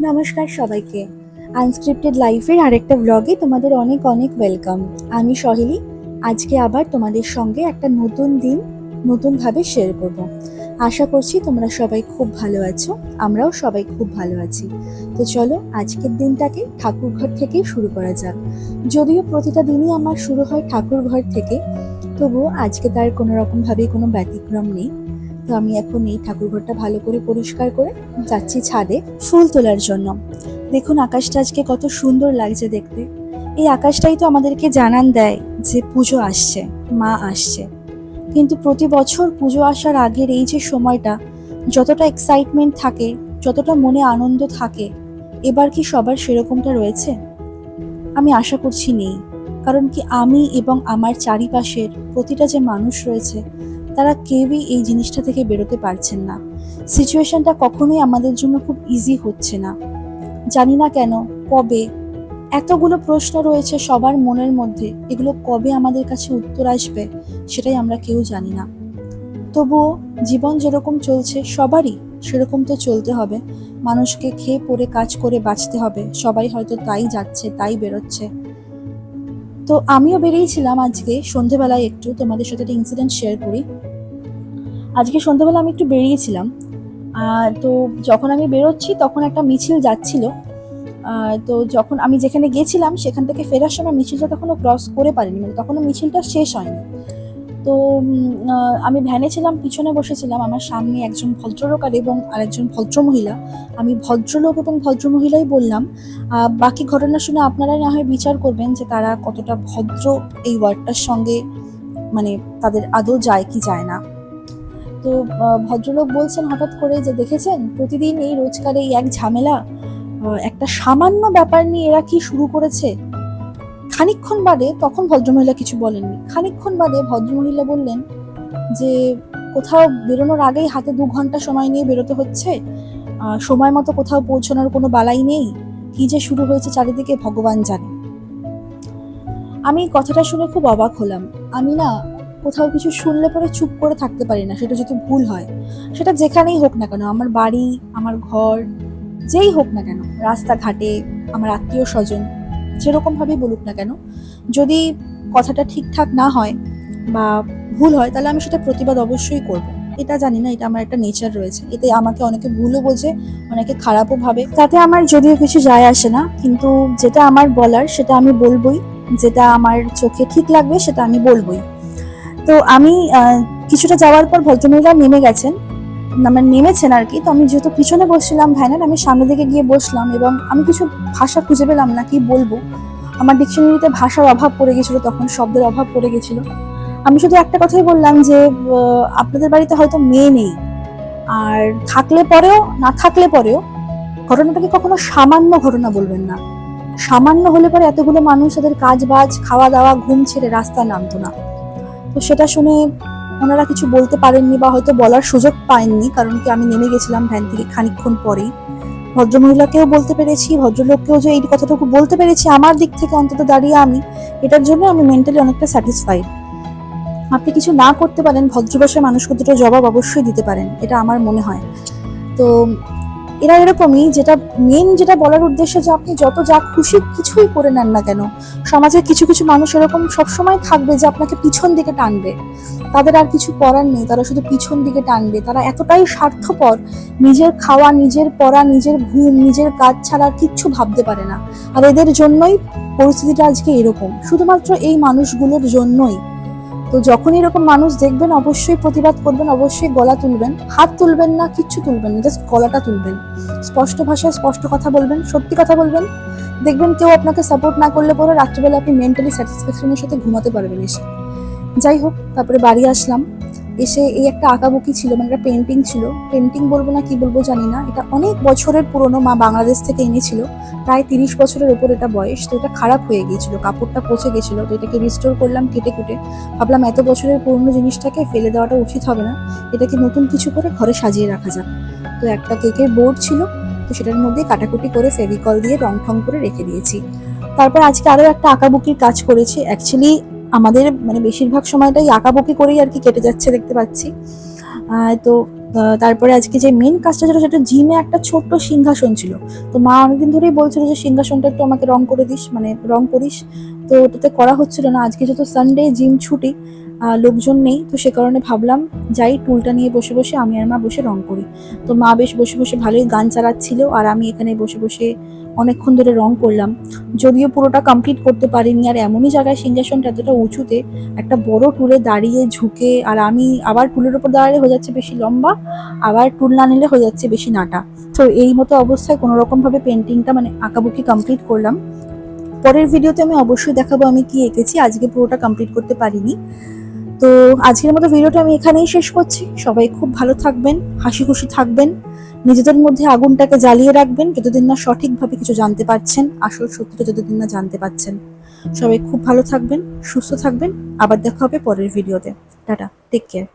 নমস্কার সবাইকে। আনস্ক্রিপ্টেড লাইফের আরেকটা ব্লগে তোমাদের অনেক অনেক ওয়েলকাম আমি সহেলি, আজকে আবার তোমাদের সঙ্গে একটা নতুন দিন নতুনভাবে শেয়ার করব। আশা করছি তোমরা সবাই খুব ভালো আছো, আমরাও সবাই খুব ভালো আছি। তো চলো আজকের দিনটাকে ঠাকুর ঘর থেকেই শুরু করা যাক। যদিও প্রতিটা দিনই আমার শুরু হয় ঠাকুর ঘর থেকে, তবুও আজকে তার কোনো রকমভাবেই কোনো ব্যতিক্রম নেই। তো আমি এখন এই ঠাকুর ঘরটা ভালো করে পরিষ্কার করে যাচ্ছি ছাদে ফুল তোলার জন্য। দেখুন আকাশটা আজকে কত সুন্দর লাগছে দেখতে। এই আকাশটাই তো আমাদেরকে জানান দেয় যে পুজো আসছে, মা আসছে। কিন্তু প্রতি বছর পুজো আসার আগের এই যে সময়টা, যতটা এক্সাইটমেন্ট থাকে, যতটা মনে আনন্দ থাকে, এবার কি সবার সেরকমটা রয়েছে? আমি আশা করছি নেই। কারণ কি আমি এবং আমার চারিপাশের প্রতিটা যে মানুষ রয়েছে তারা কেউই এই জিনিসটা থেকে বেরোতে পারছেন না। সিচুয়েশনটা কখনোই আমাদের জন্য খুব ইজি হচ্ছে না। জানি না কেন, কবে? এতগুলো প্রশ্ন রয়েছে সবার মনের মধ্যে, এগুলো কবে আমাদের কাছে উত্তর আসবে সেটাই আমরা কেউ জানি না। তবুও জীবন যেরকম চলছে, সবারই সেরকম তো চলতে হবে। মানুষকে খেয়ে পরে কাজ করে বাঁচতে হবে, সবাই হয়তো তাই যাচ্ছে, তাই বেরোচ্ছে। তো আমিও বেরিয়েছিলাম আজকে। সন্ধেবেলায় একটু তোমাদের সাথে একটা ইনসিডেন্ট শেয়ার করি। আজকে সন্ধ্যেবেলা আমি একটু বেরিয়েছিলাম তো যখন আমি বেরোচ্ছি তখন একটা মিছিল যাচ্ছিল। তো যখন আমি যেখানে গেছিলাম সেখান থেকে ফেরার সময় মিছিলটা তখনও ক্রস করে পারিনি। মানে তখনও মিছিলটা শেষ হয়নি। তো আমি ভ্যানে ছিলাম, পিছনে বসেছিলাম, আমার সামনে একজন ভদ্রলোক আর এবং আরেকজন ভদ্রমহিলা। আমি ভদ্রলোক এবং ভদ্রমহিলাই বললাম বাকি ঘটনা শুনে আপনারাই না হয় বিচার করবেন যে তারা কতটা ভদ্র এই ওয়ার্ডটার সঙ্গে মানে তাদের আদৌ যায় কি যায় না। তো ভদ্রলোক বলছেন হঠাৎ করে যে, দেখেছেন? প্রতিদিন এই রোজকার এই এক ঝামেলা একটা সামান্য ব্যাপার নিয়ে এরা কি শুরু করেছে? খানিকক্ষণ বাদে তখন ভদ্রমহিলা কিছু বলেননি। খানিকক্ষণ বাদে ভদ্রমহিলা বললেন যে, কোথাও বেরোনোর আগেই হাতে দু ঘণ্টা সময় নিয়ে বেরোতে হচ্ছে। সময় মতো কোথাও পৌঁছানোর কোনো বালাই নেই। কি যে শুরু হয়েছে চারিদিকে ভগবান জানে। আমি কথাটা শুনে খুব অবাক হলাম। আমি না কোথাও কিছু শুনলে পরে চুপ করে থাকতে পারি না, সেটা যদি ভুল হয়। সেটা যেখানেই হোক না কেন, আমার বাড়ি, আমার ঘর, যেই হোক না কেন, রাস্তাঘাটে, আমার আত্মীয় স্বজন যেরকমভাবেই বলুক না কেন, যদি কথাটা ঠিকঠাক না হয় বা ভুল হয়, তাহলে আমি সেটা প্রতিবাদ অবশ্যই করব। এটা জানি না, এটা আমার একটা নেচার রয়েছে। এতে আমাকে অনেকে ভুলও বোঝে অনেকে খারাপও ভাবে। তাতে আমার যদিও কিছু যায় আসে না, কিন্তু যেটা আমার বলার সেটা আমি বলবই, যেটা আমার চোখে ঠিক লাগবে সেটা আমি বলবই। তো আমি কিছুটা যাওয়ার পর ভদ্রমহিলা নেমে গেছেন। মানে নেমেছেন আর কি, তো আমি যেহেতু পিছনে বসছিলাম ভ্যানের, আমি সামনের দিকে গিয়ে বসলাম এবং আমি কিছু ভাষা খুঁজে পেলাম না, কি বলব? আমার ডিকশনারিতে ভাষার অভাব পড়ে গেছিল তখন, শব্দের অভাব পড়ে গেছিল। আমি শুধু একটা কথাই বললাম যে আপনাদের বাড়িতে হয়তো মেয়ে নেই। আর থাকলে পরেও, না থাকলে পরেও ঘটনাটাকে কখনো সামান্য ঘটনা বলবেন না। সামান্য হলে পরে এতগুলো মানুষ তাদের কাজ বাজ খাওয়া দাওয়া ঘুম ছেড়ে রাস্তায় নামতো না। তো সেটা শুনে ওনারা কিছু বলতে পারেননি বা হয়তো বলার সুযোগ পায়ননি কারণ কি আমি নেমে গেছিলাম ভ্যান থেকে খানিকক্ষণ পরেই। ভদ্রমহিলাকেও বলতে পেরেছি, ভদ্রলোককেও যে এই কথাটুকু বলতে পেরেছি, আমার দিক থেকে অন্তত দাঁড়িয়ে আমি, এটার জন্য আমি মেন্টালি অনেকটা স্যাটিসফাইড আপনি কিছু না করতে পারেন, ভদ্রভাষায় মানুষকে দুটো জবাব অবশ্যই দিতে পারেন, এটা আমার মনে হয়। তো এরা এরকমই যেটা মেন যেটা বলার উদ্দেশ্য যে আপনি যত যা খুশি কিছুই করে নেন না কেন। সমাজে কিছু কিছু মানুষ এরকম সবসময় থাকবে যে আপনাকে পিছন দিকে টানবে। তাদের আর কিছু করার নেই, তারা শুধু পিছন দিকে টানবে। তারা এতটাই স্বার্থপর, নিজের খাওয়া, নিজের পড়া, নিজের ঘুম, নিজের কাজ ছাড়া কিচ্ছু ভাবতে পারে না। আর এদের জন্যই পরিস্থিতিটা আজকে এরকম। শুধুমাত্র এই মানুষগুলোর জন্যই তো যখন এরকম মানুষ দেখবেন, অবশ্যই প্রতিবাদ করবেন, অবশ্যই গলা তুলবেন। হাত তুলবেন না, কিচ্ছু তুলবেন না জাস্ট গলাটা তুলবেন। স্পষ্ট ভাষায় স্পষ্ট কথা বলবেন, সত্যি কথা বলবেন। দেখবেন কেউ আপনাকে সাপোর্ট না করলে পরে রাত্রিবেলা আপনি মেন্টালি স্যাটিসফ্যাকশনের সাথে ঘুমাতে পারবেন এসে। যাই হোক, তারপরে বাড়ি আসলাম। এসে এই একটা আঁকাবুকি ছিল মানে একটা পেন্টিং ছিল। পেন্টিং বলব না কি বলব জানি না। এটা অনেক বছরের পুরনো মা বাংলাদেশ থেকে এনেছিল। প্রায় তিরিশ বছরের ওপর এটা বয়স। তো এটা খারাপ হয়ে গিয়েছিল। কাপড়টা পচে গেছিল তো এটাকে রিস্টোর করলাম কেটে কুটে। ভাবলাম এত বছরের পুরনো জিনিসটাকে ফেলে দেওয়াটা উচিত হবে না। এটাকে নতুন কিছু করে ঘরে সাজিয়ে রাখা যাক। তো একটা কেকের বোর্ড ছিল। তো সেটার মধ্যে কাটাকুটি করে ফেভিকল দিয়ে রং ঠং করে রেখে দিয়েছি। তারপর আজকে আরও একটা আঁকাবুকির কাজ করেছি। অ্যাকচুয়ালি আমাদের মানে বেশিরভাগ সময়টাই আঁকাবুকি করেই আর কি কেটে যাচ্ছে দেখতে পাচ্ছি। তো তারপরে আজকে যে মেন কাজটা ছিল সেটা জিমে একটা ছোট্ট সিংহাসন ছিল। তো মা অনেকদিন ধরেই বলছিল যে, সিংহাসনটা একটু আমাকে রং করে দিস মানে রং করিস। তো ওটাতে করা হচ্ছিল না। আজকে যেহেতু সানডে জিম ছুটি লোকজন নেই, তো সে কারণে ভাবলাম যাই, টুলটা নিয়ে বসে বসে আমি আর মা বসে রং করি। তো মা বেশ বসে বসে ভালোই গান চালাচ্ছিল আর আমি এখানে বসে বসে অনেকক্ষণ ধরে রং করলাম। যদিও পুরোটা কমপ্লিট করতে পারিনি আর এমনই জায়গায় সিংহাসনটা এতটা উঁচুতে একটা বড় টুলে দাঁড়িয়ে ঝুঁকে আর আমি আবার টুলের উপর দাঁড়ালে হয়ে যাচ্ছে বেশি লম্বা, আবার টুল না নিলে হয়ে যাচ্ছে বেশি নাটা। তো এই মতো অবস্থায় কোনো রকম ভাবে পেন্টিংটা মানে আঁকাবুকি কমপ্লিট করলাম। পরের ভিডিওতে আমি অবশ্যই দেখাবো আমি কি এঁকেছি, আজকে পুরোটা কমপ্লিট করতে পারিনি। তো আজকের মতো ভিডিওটা আমি এখানেই শেষ করছি। সবাই খুব ভালো থাকবেন, হাসি খুশি থাকবেন, নিজেদের মধ্যে আগুনটাকে জ্বালিয়ে রাখবেন, যতদিন না সঠিকভাবে কিছু জানতে পারছেন, আসল সত্যিটা যতদিন না জানতে পারছেন। সবাই খুব ভালো থাকবেন, সুস্থ থাকবেন, আবার দেখা হবে পরের ভিডিওতে। Tata take care